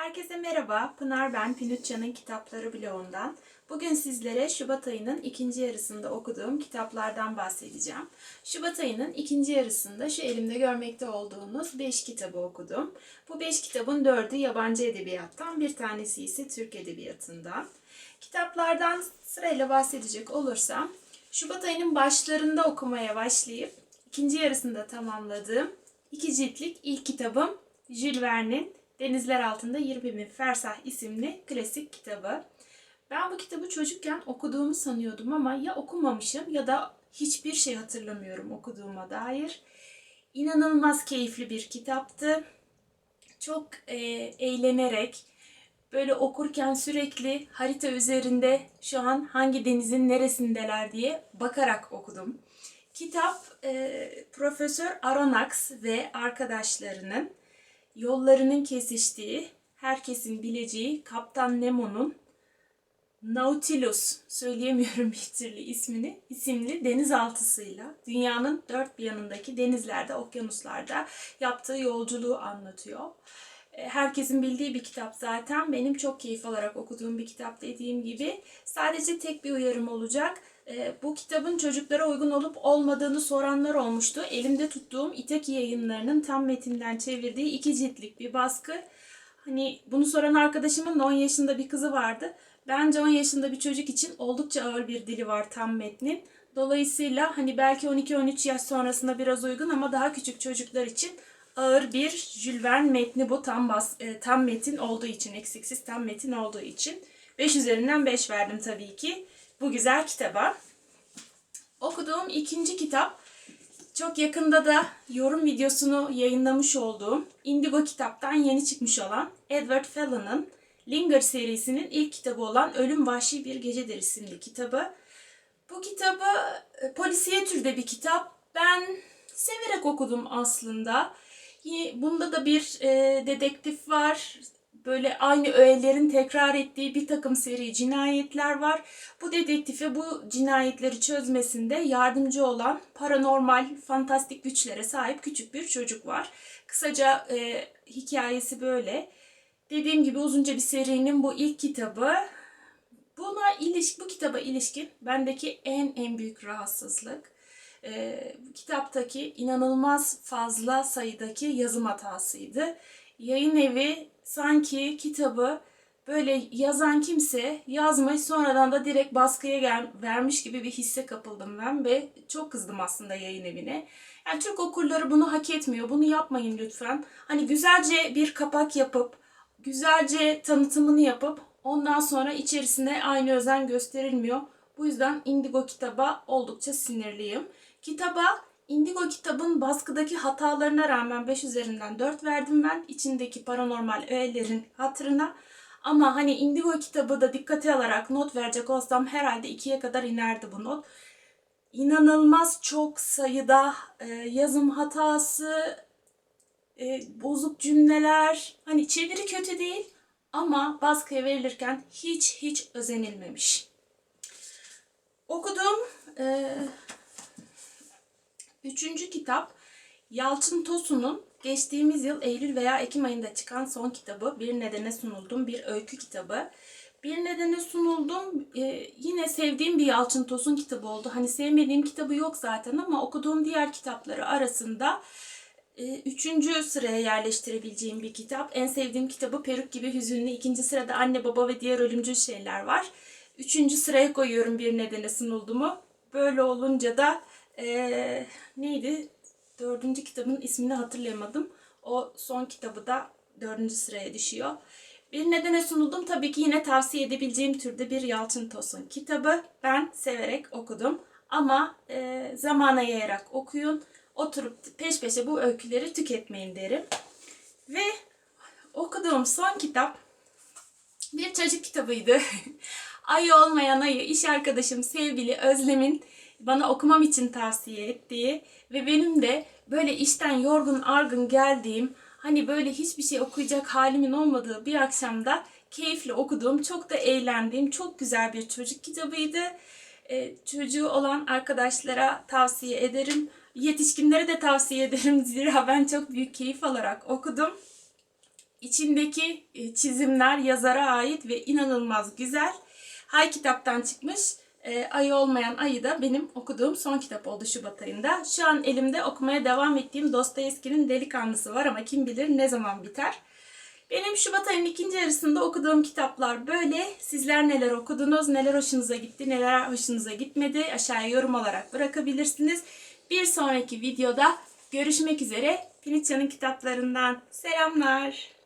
Herkese merhaba, Pınar ben, Pinutça'nın Kitapları bloğundan. Bugün sizlere Şubat ayının ikinci yarısında okuduğum kitaplardan bahsedeceğim. Şubat ayının ikinci yarısında şu elimde görmekte olduğunuz 5 kitabı okudum. Bu 5 kitabın 4'ü yabancı edebiyattan, bir tanesi ise Türk edebiyatından. Kitaplardan sırayla bahsedecek olursam, Şubat ayının başlarında okumaya başlayıp ikinci yarısında tamamladığım iki ciltlik ilk kitabım Jules Verne'in Denizler Altında 20 Bin Fersah isimli klasik kitabı. Ben bu kitabı çocukken okuduğumu sanıyordum ama ya okumamışım ya da hiçbir şey hatırlamıyorum okuduğuma dair. İnanılmaz keyifli bir kitaptı. Çok e, eğlenerek, böyle okurken sürekli harita üzerinde şu an hangi denizin neresindeler diye bakarak okudum. Kitap e, Profesör Aronnax ve arkadaşlarının yollarının kesiştiği, herkesin bileceği Kaptan Nemo'nun Nautilus, söyleyemiyorum bir türlü ismini, isimli denizaltısıyla dünyanın dört bir yanındaki denizlerde, okyanuslarda yaptığı yolculuğu anlatıyor. E, Herkesin bildiği bir kitap zaten. Benim çok keyif alarak okuduğum bir kitap dediğim gibi. Sadece tek bir uyarım olacak. E, Bu kitabın çocuklara uygun olup olmadığını soranlar olmuştu. Elimde tuttuğum İtaki yayınlarının tam metinden çevirdiği iki ciltlik bir baskı. Hani bunu soran arkadaşımın da 10 yaşında bir kızı vardı. Bence 10 yaşında bir çocuk için oldukça ağır bir dili var tam metnin. Dolayısıyla hani belki 12-13 yaş sonrasında biraz uygun ama daha küçük çocuklar için ağır bir Jules Verne metni bu tam bas, e, tam metin olduğu için, eksiksiz tam metin olduğu için. 5 üzerinden 5 verdim tabii ki bu güzel kitaba. Okuduğum ikinci kitap çok yakında da yorum videosunu yayınlamış olduğum Indigo kitaptan yeni çıkmış olan Edward Fallon'ın Linger serisinin ilk kitabı olan Ölüm Vahşi Bir Gecedir isimli kitabı. Bu kitabı e, polisiye türde bir kitap. Ben severek okudum aslında. Bunda da bir e, dedektif var. Böyle aynı öğelerin tekrar ettiği bir takım seri cinayetler var. Bu dedektife bu cinayetleri çözmesinde yardımcı olan paranormal, fantastik güçlere sahip küçük bir çocuk var. Kısaca e, hikayesi böyle. Dediğim gibi uzunca bir serinin bu ilk kitabı. Buna iliş, bu kitaba ilişkin bendeki en en büyük rahatsızlık e, kitaptaki inanılmaz fazla sayıdaki yazım hatasıydı. Yayın evi sanki kitabı böyle yazan kimse yazmış sonradan da direkt baskıya gel- vermiş gibi bir hisse kapıldım ben ve çok kızdım aslında yayın evine. Yani Türk okurları bunu hak etmiyor. Bunu yapmayın lütfen. Hani güzelce bir kapak yapıp, güzelce tanıtımını yapıp ondan sonra içerisine aynı özen gösterilmiyor. Bu yüzden Indigo kitaba oldukça sinirliyim. Kitaba Indigo kitabın baskıdaki hatalarına rağmen 5 üzerinden 4 verdim ben. içindeki paranormal öğelerin hatırına. Ama hani Indigo kitabı da dikkate alarak not verecek olsam herhalde 2'ye kadar inerdi bu not. İnanılmaz çok sayıda e, yazım hatası, e, bozuk cümleler. Hani çeviri kötü değil ama baskıya verilirken hiç hiç özenilmemiş. Okuduğum e, Üçüncü kitap Yalçın Tosun'un geçtiğimiz yıl Eylül veya Ekim ayında çıkan son kitabı Bir Nedene Sunuldum bir öykü kitabı. Bir Nedene Sunuldum e, yine sevdiğim bir Yalçın Tosun kitabı oldu. Hani sevmediğim kitabı yok zaten ama okuduğum diğer kitapları arasında e, üçüncü sıraya yerleştirebileceğim bir kitap. En sevdiğim kitabı Peruk gibi hüzünlü. İkinci sırada Anne Baba ve Diğer Ölümcül Şeyler var. Üçüncü sıraya koyuyorum Bir Nedene Sunuldumu. Böyle olunca da ee, neydi? Dördüncü kitabın ismini hatırlayamadım. O son kitabı da dördüncü sıraya düşüyor. Bir nedene sunuldum. Tabii ki yine tavsiye edebileceğim türde bir Yalçın Tosun kitabı. Ben severek okudum. Ama e, zamana yayarak okuyun. Oturup peş peşe bu öyküleri tüketmeyin derim. Ve okuduğum son kitap bir çocuk kitabıydı. Ayı olmayan ayı iş arkadaşım sevgili Özlem'in bana okumam için tavsiye ettiği ve benim de böyle işten yorgun argın geldiğim hani böyle hiçbir şey okuyacak halimin olmadığı bir akşamda keyifle okuduğum, çok da eğlendiğim çok güzel bir çocuk kitabıydı. Ee, çocuğu olan arkadaşlara tavsiye ederim. Yetişkinlere de tavsiye ederim zira ben çok büyük keyif alarak okudum. içindeki e, çizimler yazara ait ve inanılmaz güzel. Hay kitaptan çıkmış. E, ayı olmayan ayı da benim okuduğum son kitap oldu Şubat ayında. Şu an elimde okumaya devam ettiğim Dostoyevski'nin Delikanlısı var ama kim bilir ne zaman biter. Benim Şubat ayının ikinci yarısında okuduğum kitaplar böyle. Sizler neler okudunuz, neler hoşunuza gitti, neler hoşunuza gitmedi aşağıya yorum olarak bırakabilirsiniz. Bir sonraki videoda görüşmek üzere. Finitya'nın kitaplarından selamlar.